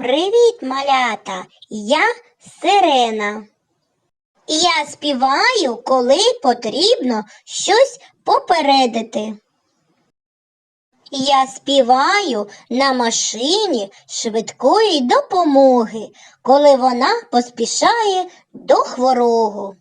Привіт, малята! Я Сирена. Я співаю, коли потрібно щось попередити. Я співаю на машині швидкої допомоги, коли вона поспішає до хворого.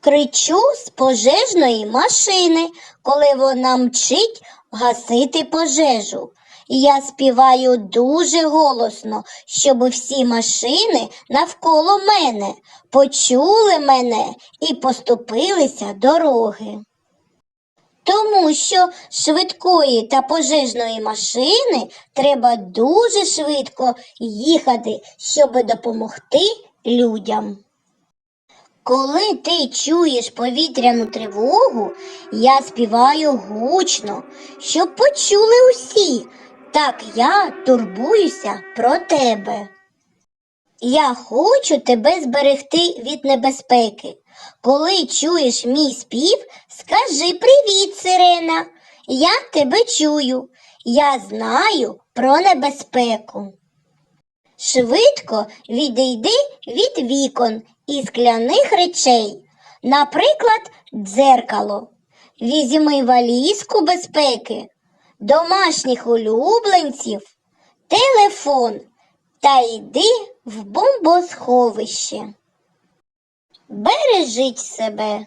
Кричу з пожежної машини, коли вона мчить гасити пожежу. Я співаю дуже голосно, щоб всі машини навколо мене почули мене і поступилися дороги. Тому що швидкої та пожежної машини треба дуже швидко їхати, щоб допомогти людям. Коли ти чуєш повітряну тривогу, я співаю гучно, щоб почули усі. Так я турбуюся про тебе. Я хочу тебе зберегти від небезпеки. Коли чуєш мій спів, скажи привіт, сирена. Я тебе чую. Я знаю про небезпеку. Швидко відійди від вікон і скляних речей, наприклад, дзеркало. Візьми валізку безпеки, домашніх улюбленців, телефон та йди в бомбосховище. Бережіть себе.